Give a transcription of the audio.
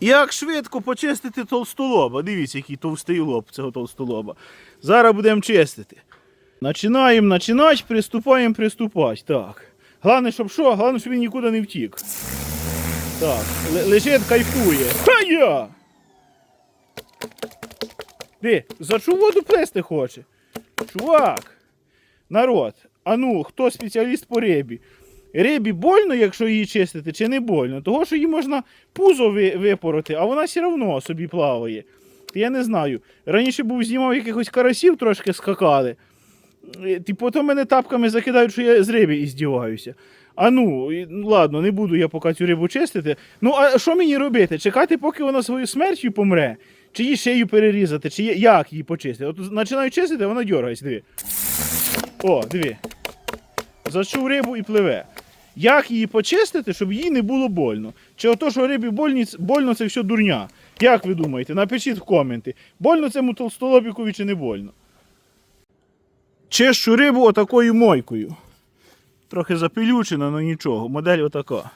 Як швидко почистити толстолоба? Дивіться, який товстий лоб цього толстолоба. Зараз будемо чистити. Починаємо починати, приступаємо приступати. Так. Головне, щоб що? Головне, щоб він нікуди не втік. Так, лежить, кайфує. Ха я! Ти, за що воду плести хоче? Чувак! Народ, а ну, хто спеціаліст по рибі? Рибі больно, якщо її чистити, чи не больно? Того, що її можна пузо випороти, а вона все одно собі плаває. Я не знаю. Раніше був знімав якихось карасів, трошки скакали. Е, Ти потім мене тапками закидають, що я з риби іздіваюся. А ну, ну, ладно, не буду я поки цю рибу чистити. Ну, а що мені робити? Чекати, поки вона своєю смертю помре? Чи її шею перерізати, чи як її почистити? От починаю чистити, вона дергається, диви. О, диви. Зачув рибу і пливе. Як її почистити, щоб їй не було больно? Чи ото, що рибі больні, больно, це все дурня? Як ви думаєте? Напишіть в коменти. Больно цьому толстолобікові чи не больно? Чищу рибу отакою мойкою. Трохи запилючена, але нічого. Модель отака.